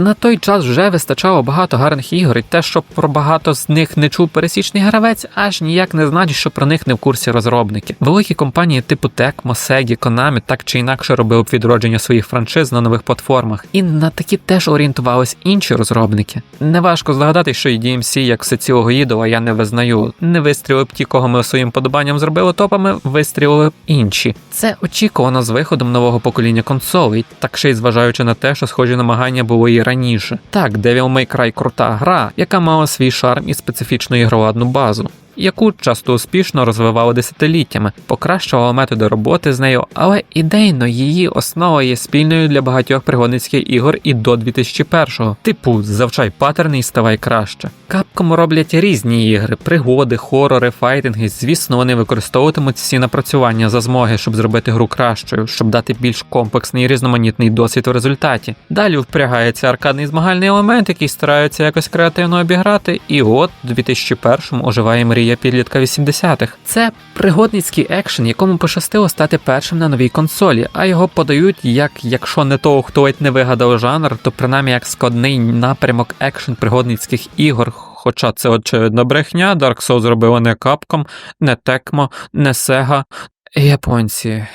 На той час вже вистачало багато гарних ігор, і те, що про багато з них не чув пересічний гравець, аж ніяк не значить, що про них не в курсі розробники. Великі компанії типу Tecmo, Sega, Konami так чи інакше робили б відродження своїх франшиз на нових платформах, і на такі теж орієнтувались інші розробники. Неважко здогадати, що і DMC, як все цілого ідола, я не визнаю. Не вистрілили б ті, кого ми своїм подобанням зробили топами, вистрілили б інші. Це очікувано з виходом нового покоління консолей, так ще й зважаючи на те, що схожі намагання були і раніше. Так, Devil May Cry крута гра, яка мала свій шарм і специфічну ігроладну базу. Яку часто успішно розвивали десятиліттями, покращували методи роботи з нею, але ідейно її основа є спільною для багатьох пригодницьких ігор і до 2001-го. Типу, завчай паттерни і ставай краще. Капком роблять різні ігри, пригоди, хорори, файтинги. Звісно, вони використовуватимуть всі напрацювання за змоги, щоб зробити гру кращою, щоб дати більш комплексний і різноманітний досвід у результаті. Далі впрягається аркадний змагальний елемент, який стараються якось креативно обіграти, і от у 2001-му оживає мрія підлітка 80-х. Це пригодницький екшен, якому пощастило стати першим на новій консолі, а його подають як, якщо не того, хто не вигадав жанр, то принаймні як складний напрямок екшен пригодницьких ігор. Хоча це очевидно брехня, Dark Souls зробила не капком, не текмо, не Sega, японці.